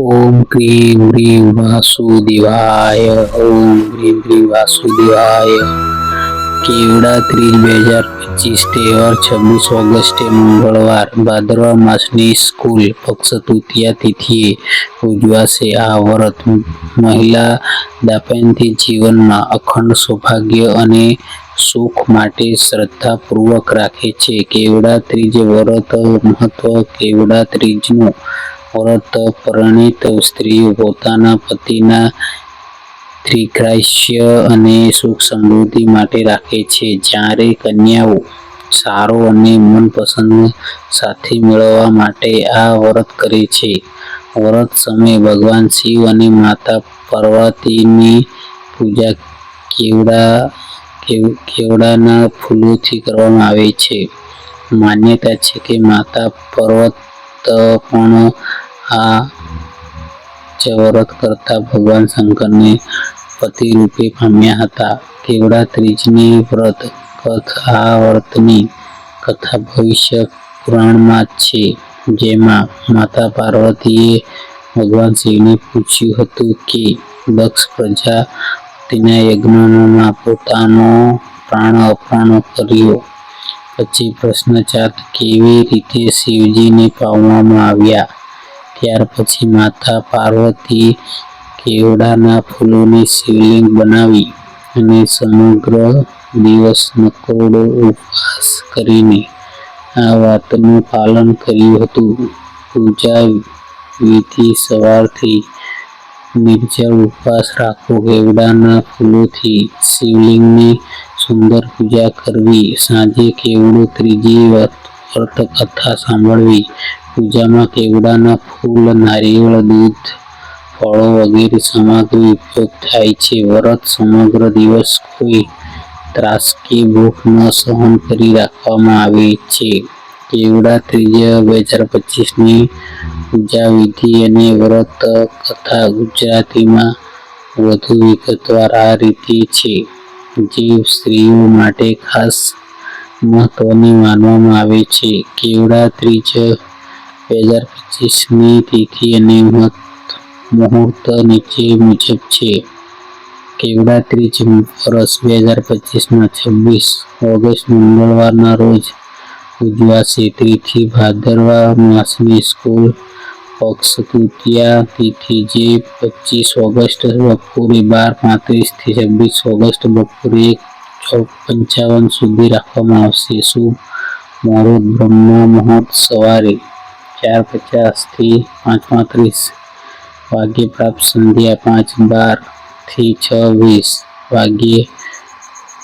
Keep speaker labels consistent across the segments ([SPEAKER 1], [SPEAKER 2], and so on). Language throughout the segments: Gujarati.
[SPEAKER 1] ઓમ ક્રીમ હ્રીમ વાસુદેવાય ઓમ ક્રીમ હ્રીમ વાસુદેવાય કેવડા ત્રીજ બે હજાર પચીસ તહેવાર છવ્વીસ ઓગસ્ટે મંગળવાર ભાદરવા માસની સ્કૂલ પક્ષ તૃતીયા તિથિએ ઉજવાશે આ વ્રત મહિલા દાંપત્ય જીવનમાં અખંડ સૌભાગ્ય અને સુખ માટે શ્રદ્ધાપૂર્વક રાખે છે. કેવડા ત્રીજ વ્રત મહત્વ કેવડા ત્રીજનું વ્રત પરણિત સ્ત્રીઓ પોતાના પતિના દીર્ઘાયુષ્ય અને સુખ સમૃદ્ધિ માટે રાખે છે. જ્યારે કન્યાઓ સારો અને મનપસંદ સાથી મેળવવા માટે આ વ્રત કરે છે. વ્રત સમયે ભગવાન શિવ અને માતા પાર્વતીની પૂજા કેવડા કેવડાના ફૂલોથી કરવામાં આવે છે. માન્યતા છે કે માતા પર્વત પણ આ ચવરત વ્રત કરતા ભગવાન શંકરને પતિ રૂપે પામ્યા હતા. કેવડા ત્રીજની વ્રત કથા વ્રતની કથા ભવિષ્ય પુરાણમાં છે. જેમાં માતા પાર્વતીએ ભગવાન શિવને પૂછ્યું હતું કે, દક્ષ પ્રજા, તેના યજ્ઞમાં પોતાનો પ્રાણ અર્પણ કર્યો? પછી પ્રશ્નચાત કેવી રીતે શિવજીને પામવામાં આવ્યા? ત્યાર પછી માતા પાર્વતી કેવડાના ફૂલોની શિવલિંગ બનાવી અને સમગ્ર દિવસ નકોડો ઉપવાસ કરીને આ વાતનું પાલન કર્યું હતું. પૂજા વિધિ સવારથી નિર્જળ ઉપવાસ રાખવો કેવડાના ફૂલોથી શિવલિંગની સુંદર પૂજા કરવી. સાંજે કેવડો ત્રીજી વાત કથા સાંભળવી. પૂજામાં કેવડાના ફૂલ, નારિયેળ, દૂધ, ફળો વગેરે સામગ્રી ઉપયોગ થાય છે. વ્રત સમગ્ર દિવસ કોઈ ત્રાસ કે ભૂખ ન સહન કરી રાખવામાં આવે છે. કેવડા ત્રીજા બે હજાર પચીસની પૂજા વિધિ અને વ્રત કથા ગુજરાતીમાં વધુ વિગતવાર આ રીતે છે. જે સ્ત્રીઓ માટે ખાસ મહત્વની માનવામાં આવે છે. કેવડા ત્રીજ બે હજાર પચીસની તિથિ અને મુહૂર્ત નીચે મુજબ છે. કેવડા ત્રીજ વર્ષ બે હજાર પચીસના છવ્વીસ ઓગસ્ટ મંગળવારના રોજ ઉજવાશે. તિથિ ભાદરવા માસની સ્કૂલ પક્ષ તૃતીયા તિથિ જે પચીસ ઓગસ્ટ બપોરે બાર પાંત્રીસથી છવ્વીસ ઓગસ્ટ બપોરે એક પંચાવન સુધી રાખવામાં આવશે. શુભ મારો બ્રહ્મ મુહૂર્ત સવારે ચાર પચાસથી પાંચ પાંત્રીસ વાગ્યે પ્રાપ્ત સંધ્યા પાંચ બારથી છ વીસ વાગ્યે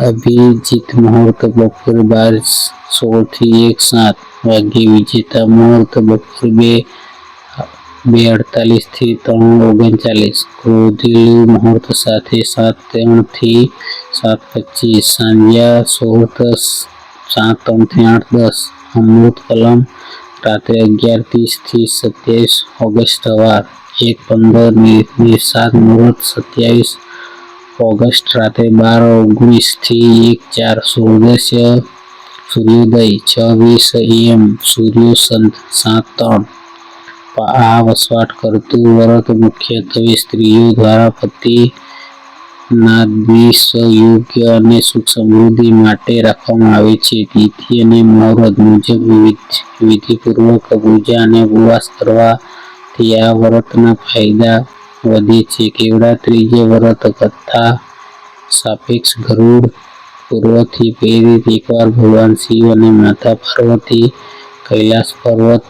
[SPEAKER 1] અભિજીત મુહૂર્ત બપોરે બાર સોળથી એક સાત વાગ્યે વિજેતા મુહૂર્ત બપોરે બે બે અડતાલીસથી ત્રણ ઓગણચાલીસ ક્રોધિલું મુહૂર્ત સાથે સાત ત્રણથી સાત પચીસ સાંજ્યા સોળ દસ સાત ત્રણથી આઠ દસ અમૃત કલમ રાત્રે અગિયાર ત્રીસથી સત્યાવીસ ઓગસ્ટ સવાર એક પંદર મિનિટની સાત મુહૂર્ત, સત્યાવીસ ઓગસ્ટ રાત્રે બાર ઓગણીસથી એક ચાર સૂર્યોદય સૂર્યોદય, છ વીસ એમ, સૂર્ય સાત ત્રણ. આ વસવાટ કરતું વ્રત મુખ્યત્વે સ્ત્રીઓ દ્વારા પતિ ના દ્વિસયુગ્ય અને સુખ સમૃદ્ધિ માટે રાખવામાં આવે છે. તિથિ અને મુહૂર્ત મુજબ વિધિ વિધિપૂર્વક પૂજા અને ઉપવાસ કરવાથી આ વ્રતના ફાયદા વધે છે. કેવડા ત્રીજે વ્રત કથા સાપેક્ષ ગરુડ પૂર્વથી પ્રેરિત એકવાર ભગવાન શિવ અને માતા પાર્વતી કૈલાસ પર્વત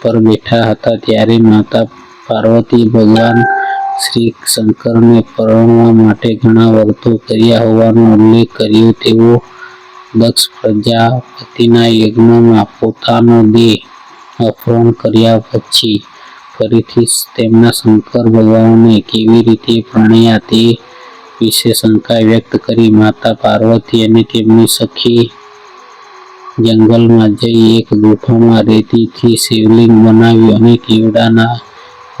[SPEAKER 1] પર બેઠા હતા ત્યારે માતા પાર્વતી ભગવાન શ્રી શંકરને પરણવા માટે ઘણા વર્તો કર્યા હોવાનો ઉલ્લેખ કર્યો. તેઓ દક્ષ પ્રજાપતિના યજ્ઞમાં પોતાનો દેહ અપહરણ કર્યા પછી ફરીથી તેમના શંકર ભગવાનને કેવી રીતે પ્રણયા તે વિશે શંકા વ્યક્ત કરી. માતા પાર્વતી અને તેમની સખી જંગલમાં જઈ એક ગુફામાં રેતીથી શિવલિંગ બનાવ્યું અને કેવડાના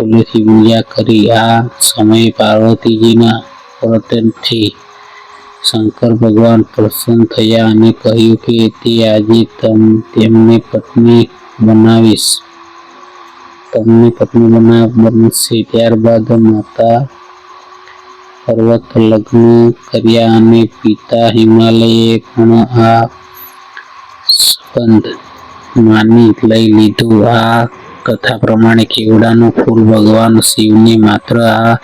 [SPEAKER 1] ફૂલોથી પૂજા કરી આ સમયે પાર્વતીજીના પ્રત્યથી શંકર ભગવાન પ્રસન્ન થયા અને કહ્યું કે તે આજે તમ, તેમને પત્ની બનાવીશ. તમને પત્ની બના, બનશે. ત્યારબાદ માતા પર્વત લગ્ન કર્યા અને પિતા હિમાલયે પણ આ સંબંધ માની લઈ લીધું. આ કથા પ્રમાણે કેવડાનું ફૂલ ભગવાન શિવને માત્ર આ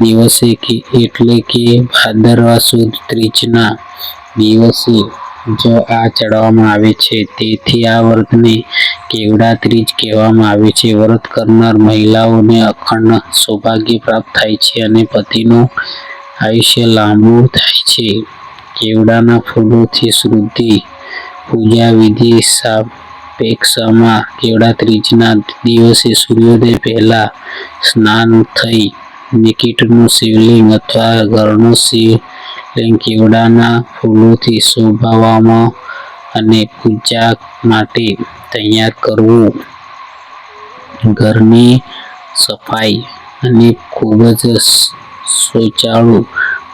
[SPEAKER 1] દિવસે કે એટલે કે ભાદરવા સુદ ત્રીજના દિવસે જ આ ચડાવવામાં આવે છે. તેથી આ વ્રતને કેવડા ત્રીજ કહેવામાં આવે છે. વ્રત કરનાર મહિલાઓને અખંડ સૌભાગ્ય પ્રાપ્ત થાય છે અને પતિનું આયુષ્ય લાંબુ થાય છે. કેવડાના ફૂલોથી શુદ્ધિ, પૂજા વિધિ સાપેક્ષમાં કેવડા ત્રીજના દિવસે સૂર્યોદય પહેલાં સ્નાન થઈ નિકીટનું શિવલિંગ અથવા ઘરનું શિવલિંગ કેવડાના ફૂલોથી શોભાવવામાં અને પૂજા માટે તૈયાર કરવું. ઘરની સફાઈ અને ખૂબ જ શૌચાળુ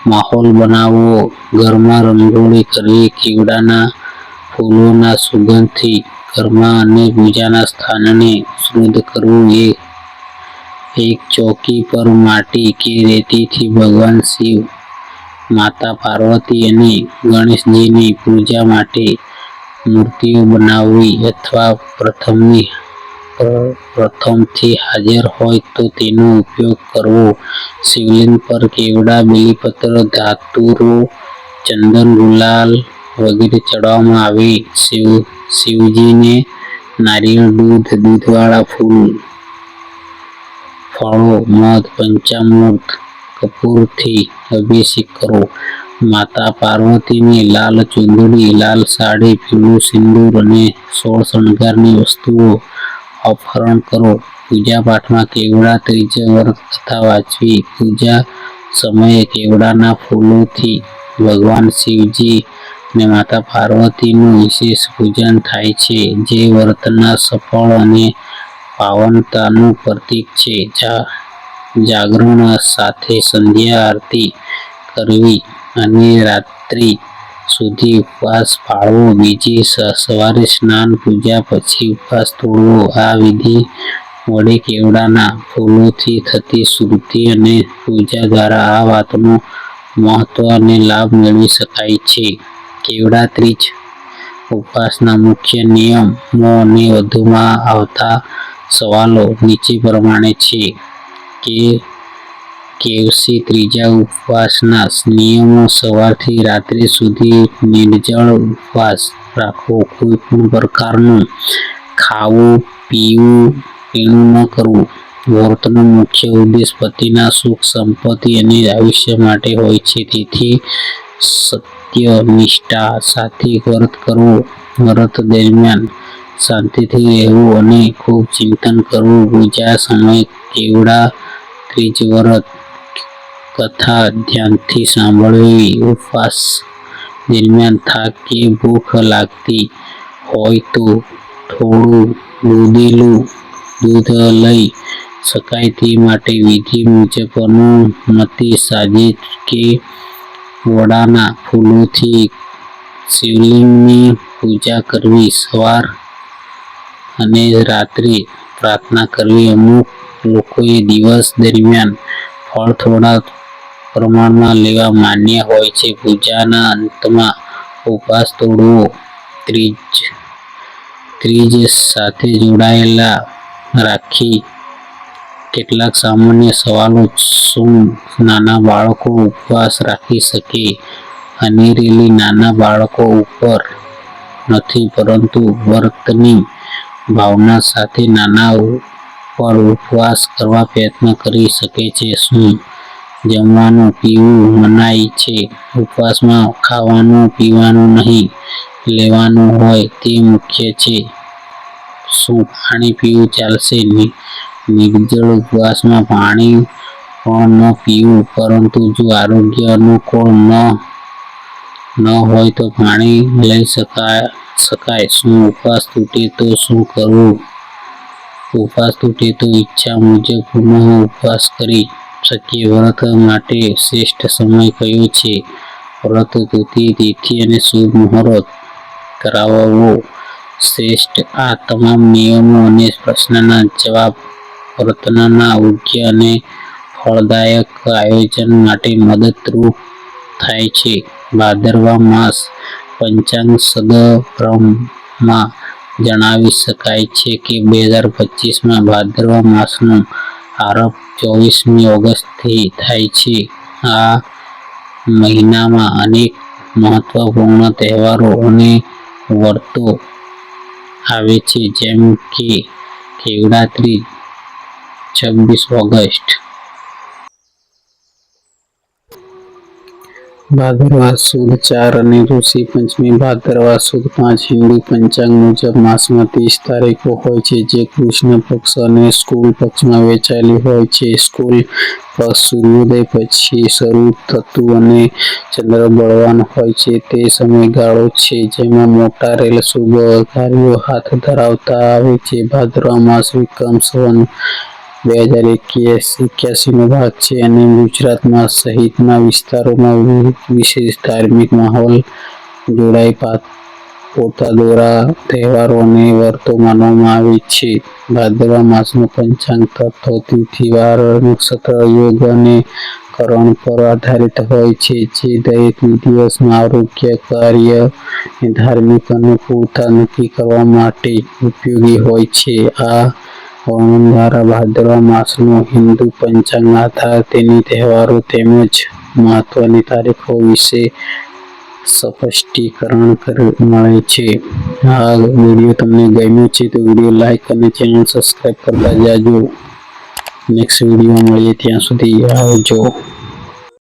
[SPEAKER 1] માહોલ બનાવવો. ઘરમાં રંગોળી કરવી કેવડાના ફૂલોના સુગંધથી ઘરમાં અને પૂજાના સ્થાનને શુદ્ધ કરવું એ એક ચોકી પર માટી કે રેતીથી ભગવાન શિવ, માતા પાર્વતી અને ગણેશજીની પૂજા માટે મૂર્તિઓ બનાવવી અથવા પ્રથમની પ્રથમથી હાજર હોય તો તેનો ઉપયોગ કરવો. શિવલિંગ પર કેવડા, બિલીપત્ર, ધાતુરો, ચંદન, ગુલાલ વગેરે ચડાવવામાં આવે. શિવ શિવજીને નારિયેળ દૂધ, દૂધવાળા ફૂલ, ફળો, મધ, પંચામૃત, કપૂરથી અભિષેક કરો. માતા પાર્વતીની લાલ ચુંદડી, લાલ સાડી, પીળું સિંદૂર અને સોળ શણગારની વસ્તુઓ અપહરણ કરો. પૂજા પાઠમાં કેવડા ત્રીજા વ્રત કથા વાંચવી. પૂજા સમયે કેવડાના ફૂલોથી ભગવાન શિવજી અને માતા પાર્વતીનું વિશેષ પૂજન થાય છે, જે વ્રતના સફળ અને પાવનતાનું પ્રતીક છે. જા, જાગરણ સાથે સંધ્યા આરતી કરવી અને રાત્રિ સુધી ઉપવાસ પાળવો. બીજી સવારે સ્નાન, પૂજા પછી ઉપવાસ તોડવો. આ વિધિ વડે કેવડાના ફૂલોથી થતી શુદ્ધિ અને પૂજા દ્વારા આ વાતનું મહત્વ અને લાભ મેળવી શકાય છે. કેવડા ત્રીજ ઉપવાસના મુખ્ય નિયમો અને વધુમાં આવતા સવાલો નીચે પ્રમાણે છે. કે કેવસી ત્રીજા ઉપવાસના નિયમો સવારથી રાત્રિ સુધી નિર્જળ ઉપવાસ રાખવો? કોઈ પણ પ્રકારનું ખાવું, પીવું, પીણું ન કરવું. વ્રતનો મુખ્ય ઉદ્દેશ પતિના સુખ, સંપત્તિ અને આયુષ્ય માટે હોય છે. તેથી સત્ય નિષ્ઠા સાથે વ્રત કરવું, વ્રત દરમિયાન શાંતિથી રહેવું અને ખૂબ ચિંતન કરવું. પૂજા સમય કેવડા ત્રીજ વ્રત કથા ધ્યાનથી સાંભળવી ઉપવાસ દરમિયાન થાક કે ભૂખ લાગતી હોય તો થોડું દૂધેલું દૂધ લઈ શકાય તે માટે વિધિ મુજબ અનુમતિ સાજે કે વડાના ફૂલોથી શિવલિંગની પૂજા કરવી, સવાર અને રાત્રે પ્રાર્થના કરવી. અમુક લોકોએ દિવસ દરમિયાન ફળ થોડા પ્રમાણમાં લેવા માન્ય હોય છે. પૂજાના અંતમાં ઉપવાસ તોડવો, ત્રીજ ત્રીજ સાથે જોડાયેલા રાખી કેટલાક સામાન્ય સવાલો શું નાના બાળકો ઉપવાસ રાખી શકે? અનેરેલી નાના બાળકો ઉપર નથી, પરંતુ વર્તની ભાવના સાથે નાના પર ઉપવાસ કરવા પ્રયત્ન કરી શકે છે. શું જમવાનું, પીવું મનાય છે? ઉપવાસમાં ખાવાનું, પીવાનું નહીં લેવાનું હોય તે મુખ્ય છે. શું પાણી પીવું ચાલશે? નિર્જળ ઉપવાસમાં પાણી પણ ન પીવું, પરંતુ જો આરોગ્ય અનુકૂળ ન ન હોય તો પાણી લઈ શકાય શકાય. શું ઉપવાસ તૂટે તો શું કરવું? ઉપવાસ તૂટે તો ઈચ્છા મુજબ પુનઃ ઉપવાસ કરી શકીએ. વ્રત માટે શ્રેષ્ઠ સમય કયો છે? વ્રત તૂટી તિથિ અને શુભ મુહૂર્ત કરાવવો શ્રેષ્ઠ. આ તમામ નિયમો અને પ્રશ્નના જવાબ વર્તનના યોગ્ય અને ફળદાયક આયોજન માટે મદદરૂપ થાય છે. ભાદરવા માસ પંચાંગ સદભ્રમમાં જણાવી શકાય છે કે બે હજાર પચીસમાં ભાદરવા માસનો આરંભ ચોવીસમી ઓગસ્ટથી થાય છે. આ મહિનામાં અનેક મહત્વપૂર્ણ તહેવારો અને વર્તો આવે છે, જેમ કે શિવરાત્રી છવ્વીસ ઓગસ્ટ ભાદરવા સુદ ચાર અને ઋષિ પંચમી ભાદરવા સુદ પાંચ, હિન્દુ પંચાંગ મુજબ માસમાં ત્રીસ તારીખો હોય છે, જે કૃષ્ણ પક્ષ અને સ્કૂલ પક્ષમાં વેચાયેલી હોય છે. સ્કૂલ પક્ષ સૂર્યોદય પછી શરૂ થતું અને ચંદ્ર બળવાન હોય છે તે સમયગાળો છે જેમાં મોટા રેલ શુભ કાર્યો હાથ ધરાવતા આવે છે. ભાદરવા માસ વિક્રમ સંવત બે હજાર એક્યાસીનો ભાગ છે અને ગુજરાતમાં સહિતના વિસ્તારોમાં વિશેષ ધાર્મિક માહોલ જોડાઈ પોતાદોરા તહેવારો અને વ્રતો મનાવવામાં આવે છે. ભાદરવા માસનું પંચાંગ તથ્થો તિથિવાર નક્ષત્ર, યોગ અને કરણ પર આધારિત હોય છે જે દરેક દિવસના આરોગ્ય, કાર્ય ધાર્મિક અનુકૂળતા નક્કી કરવા માટે ઉપયોગી હોય છે. આ વર્ણન દ્વારા ભાદરવા માસનું હિન્દુ પંચાંગ આધારે તેની તહેવારો તેમજ મહત્વની તારીખો વિશે સ્પષ્ટીકરણ મળે છે. આ વીડિયો તમને ગમ્યો છે તો વીડિયો લાઈક અને ચેનલ સબસ્ક્રાઈબ કરતા જાજો. નેક્સ્ટ વીડિયો મળીએ ત્યાં સુધી આવજો.